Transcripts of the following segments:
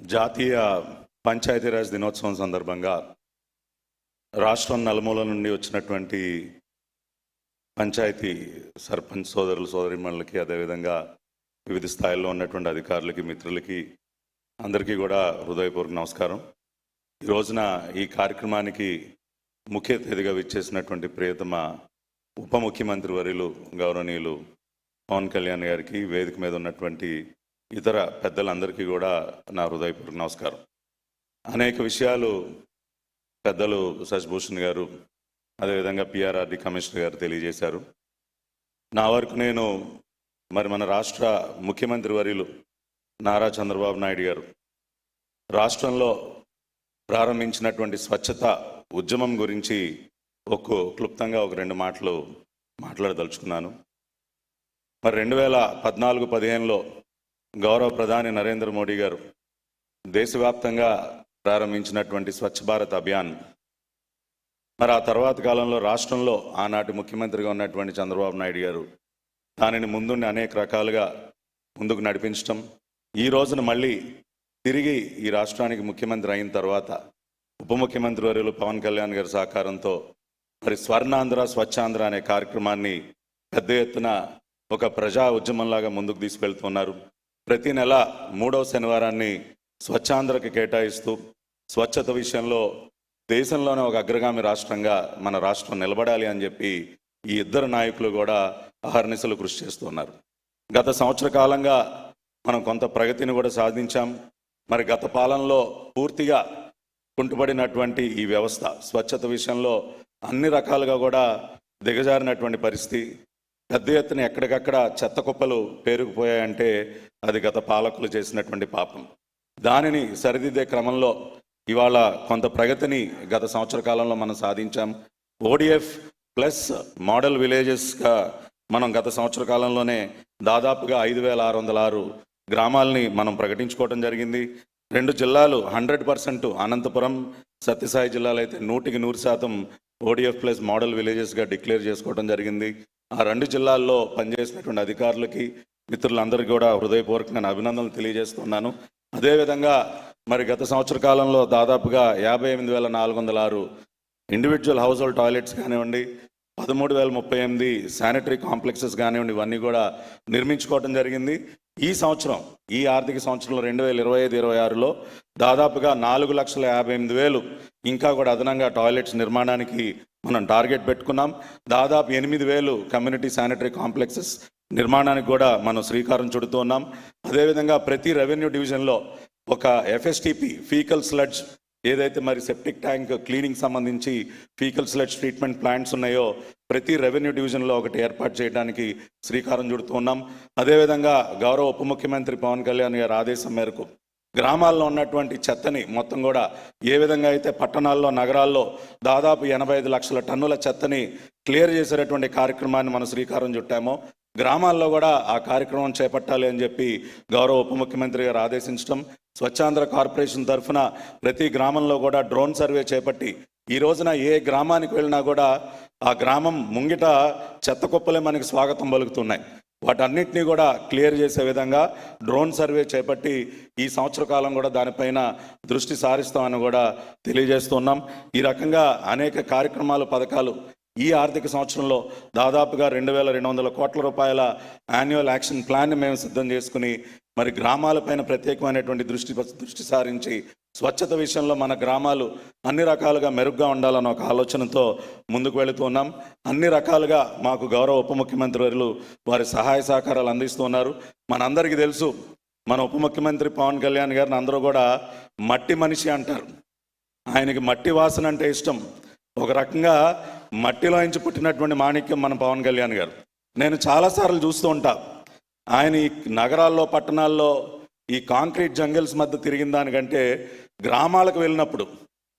జాతీయ పంచాయతీరాజ్ దినోత్సవం సందర్భంగా రాష్ట్రం నలుమూల నుండి వచ్చినటువంటి పంచాయతీ సర్పంచ్ సోదరులు సోదరిమణులకి అదేవిధంగా వివిధ స్థాయిల్లో ఉన్నటువంటి అధికారులకి మిత్రులకి అందరికీ కూడా హృదయపూర్వక నమస్కారం. ఈ రోజున ఈ కార్యక్రమానికి ముఖ్య అతిథిగా విచ్చేసినటువంటి ప్రియతమ ఉప ముఖ్యమంత్రి వర్యులు గౌరవనీయులు పవన్ కళ్యాణ్ గారికి వేదిక మీద ఉన్నటువంటి ఇతర పెద్దలందరికీ కూడా నా హృదయపూర్వక నమస్కారం. అనేక విషయాలు పెద్దలు శశిభూషణ్ గారు అదేవిధంగా పిఆర్ఆర్డి కమిషనర్ గారు తెలియజేశారు. నా వరకు నేను మరి మన రాష్ట్ర ముఖ్యమంత్రి వర్యులు నారా చంద్రబాబు నాయుడు గారు రాష్ట్రంలో ప్రారంభించినటువంటి స్వచ్ఛత ఉద్యమం గురించి ఒక క్లుప్తంగా ఒక రెండు మాటలు మాట్లాడదలుచుకున్నాను. మరి రెండు వేల పద్నాలుగు పదిహేనులో గౌరవ ప్రధాని నరేంద్ర మోడీ గారు దేశవ్యాప్తంగా ప్రారంభించినటువంటి స్వచ్ఛ భారత్ అభియాన్. మరి ఆ తర్వాత కాలంలో రాష్ట్రంలో ఆనాటి ముఖ్యమంత్రిగా ఉన్నటువంటి చంద్రబాబు నాయుడు గారు దానిని ముందుండి అనేక రకాలుగా ముందుకు నడిపించటం ఈ రోజున మళ్ళీ తిరిగి ఈ రాష్ట్రానికి ముఖ్యమంత్రి అయిన తర్వాత ఉప ముఖ్యమంత్రి వర్యులు పవన్ కళ్యాణ్ గారి సహకారంతో మరి స్వర్ణాంధ్ర స్వచ్ఛాంధ్ర అనే కార్యక్రమాన్ని పెద్ద ఎత్తున ఒక ప్రజా ఉద్యమంలాగా ముందుకు తీసుకెళ్తున్నారు. ప్రతి నెల మూడవ శనివారాన్ని స్వచ్ఛాంధ్రకి కేటాయిస్తూ స్వచ్ఛత విషయంలో దేశంలోనే ఒక అగ్రగామి రాష్ట్రంగా మన రాష్ట్రం నిలబడాలి అని చెప్పి ఈ ఇద్దరు నాయకులు కూడా అహర్నిశలు కృషి చేస్తున్నారు గత సంవత్సర కాలంగా మనం కొంత ప్రగతిని కూడా సాధించాం. మరి గత పాలనలో పూర్తిగా కుంటుపడినటువంటి ఈ వ్యవస్థ స్వచ్ఛత విషయంలో అన్ని రకాలుగా కూడా దిగజారినటువంటి పరిస్థితి. పెద్ద ఎత్తున ఎక్కడికక్కడ చెత్త కుప్పలు పేరుకుపోయాయంటే అది గత పాలకులు చేసినటువంటి పాపం. దానిని సరిదిద్దే క్రమంలో ఇవాళ కొంత ప్రగతిని గత సంవత్సర కాలంలో మనం సాధించాం. ఓడిఎఫ్ ప్లస్ మోడల్ విలేజెస్గా మనం గత సంవత్సర కాలంలోనే దాదాపుగా ఐదు వేల ఆరు వందల ఆరు గ్రామాలని మనం ప్రకటించుకోవడం జరిగింది. రెండు జిల్లాలు హండ్రెడ్ పర్సెంట్ అనంతపురం సత్యసాయి జిల్లాలో అయితే నూటికి నూరు శాతం ఓడిఎఫ్ ప్లస్ మోడల్ విలేజెస్గా డిక్లేర్ చేసుకోవడం జరిగింది. ఆ రెండు జిల్లాల్లో పనిచేసినటువంటి అధికారులకి మిత్రులందరికీ కూడా హృదయపూర్వకంగా అభినందనలు తెలియజేస్తున్నాను. అదేవిధంగా మరి గత సంవత్సర కాలంలో దాదాపుగా యాభై ఎనిమిది వేల నాలుగు వందల ఆరు ఇండివిజువల్ హౌస్ హోల్డ్ టాయిలెట్స్ కానివ్వండి పదమూడు వేల ముప్పై ఎనిమిది శానిటరీ కాంప్లెక్సెస్ కానివ్వండి ఇవన్నీ కూడా నిర్మించుకోవడం జరిగింది. ఈ సంవత్సరం ఈ ఆర్థిక సంవత్సరంలో రెండు వేల ఇరవై ఐదు ఇరవై ఆరులో దాదాపుగా నాలుగు లక్షల యాభై ఎనిమిది వేలు ఇంకా కూడా అదనంగా టాయిలెట్స్ నిర్మాణానికి మనం టార్గెట్ పెట్టుకున్నాం. దాదాపు ఎనిమిది వేలు కమ్యూనిటీ శానిటరీ కాంప్లెక్సెస్ నిర్మాణానికి కూడా మనం శ్రీకారం చుడుతూ ఉన్నాం. అదేవిధంగా ప్రతి రెవెన్యూ డివిజన్లో ఒక ఎఫ్ఎస్టిపి ఫీకల్ స్లడ్జ్ ఏదైతే మరి సెప్టిక్ ట్యాంక్ క్లీనింగ్ సంబంధించి ఫీకల్ స్లడ్జ్ ట్రీట్మెంట్ ప్లాంట్స్ ఉన్నాయో ప్రతి రెవెన్యూ డివిజన్లో ఒకటి ఏర్పాటు చేయడానికి శ్రీకారం చుడుతూ ఉన్నాం. అదేవిధంగా గౌరవ ఉప ముఖ్యమంత్రి పవన్ కళ్యాణ్ గారి ఆదేశం మేరకు గ్రామాల్లో ఉన్నటువంటి చెత్తని మొత్తం కూడా ఏ విధంగా అయితే పట్టణాల్లో నగరాల్లో దాదాపు ఎనభై ఐదు లక్షల టన్నుల చెత్తని క్లియర్ చేసేటటువంటి కార్యక్రమాన్ని మనం శ్రీకారం చుట్టామో. గ్రామాల్లో కూడా ఆ కార్యక్రమం చేపట్టాలి అని చెప్పి గౌరవ ఉప ముఖ్యమంత్రి గారు ఆదేశించడం స్వచ్ఛాంధ్ర కార్పొరేషన్ తరఫున ప్రతి గ్రామంలో కూడా డ్రోన్ సర్వే చేపట్టి ఈ రోజున ఏ గ్రామానికి వెళ్ళినా కూడా ఆ గ్రామం ముంగిట చెత్త కుప్పలే మనకి స్వాగతం పలుకుతున్నాయి. వాటన్నిటినీ కూడా క్లియర్ చేసే విధంగా డ్రోన్ సర్వే చేపట్టి ఈ సంవత్సర కాలం కూడా దానిపైన దృష్టి సారిస్తామని కూడా తెలియజేస్తున్నాం. ఈ రకంగా అనేక కార్యక్రమాలు పథకాలు ఈ ఆర్థిక సంవత్సరంలో దాదాపుగా రెండు వేల రెండు వందల కోట్ల రూపాయల యాన్యువల్ యాక్షన్ ప్లాన్ మేము సిద్ధం చేసుకుని మరి గ్రామాలపైన ప్రత్యేకమైనటువంటి దృష్టి దృష్టి సారించి స్వచ్ఛత విషయంలో మన గ్రామాలు అన్ని రకాలుగా మెరుగ్గా ఉండాలన్న ఒక ఆలోచనతో ముందుకు వెళుతూ ఉన్నాం. అన్ని రకాలుగా మాకు గౌరవ ఉప ముఖ్యమంత్రి వారు వారి సహాయ సహకారాలు అందిస్తున్నారు మనందరికీ తెలుసు మన ఉప ముఖ్యమంత్రి పవన్ కళ్యాణ్ గారిని అందరూ కూడా మట్టి మనిషి అంటారు. ఆయనకి మట్టి వాసన అంటే ఇష్టం. ఒక రకంగా మట్టిలో నుంచి పుట్టినటువంటి మాణిక్యం మన పవన్ కళ్యాణ్ గారు. నేను చాలాసార్లు చూస్తూ ఉంటా. ఆయన ఈ నగరాల్లో పట్టణాల్లో ఈ కాంక్రీట్ జంగిల్స్ మధ్య తిరిగిన దానికంటే గ్రామాలకు వెళ్ళినప్పుడు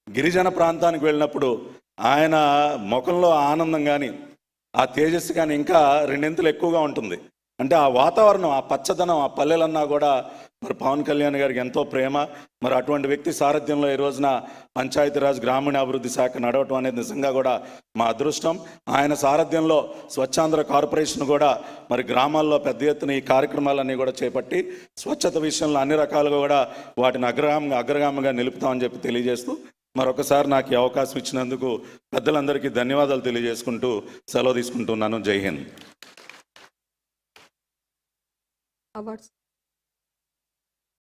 గిరిజన ప్రాంతానికి వెళ్ళినప్పుడు ఆయన ముఖంలో ఆనందం కానీ ఆ తేజస్సు కానీ ఇంకా రెండింతలు ఎక్కువగా ఉంటుంది. అంటే ఆ వాతావరణం ఆ పచ్చదనం ఆ పల్లెలన్నా కూడా మరి పవన్ కళ్యాణ్ గారికి ఎంతో ప్రేమ మరి అటువంటి వ్యక్తి సారథ్యంలో ఈ రోజున పంచాయతీరాజ్ గ్రామీణాభివృద్ధి శాఖ నడవటం అనేది నిజంగా కూడా మా అదృష్టం. ఆయన సారథ్యంలో స్వచ్ఛాంధ్ర కార్పొరేషన్ కూడా మరి గ్రామాల్లో పెద్ద ఎత్తున ఈ కార్యక్రమాలన్నీ కూడా చేపట్టి స్వచ్ఛత విషయంలో అన్ని రకాలుగా కూడా వాటిని అగ్రగామ అగ్రగామంగా నిలుపుతామని చెప్పి తెలియజేస్తూ మరొకసారి నాకు ఈ అవకాశం ఇచ్చినందుకు పెద్దలందరికీ ధన్యవాదాలు తెలియజేసుకుంటూ సెలవు తీసుకుంటున్నాను. జై హింద్. అవార్డ్స్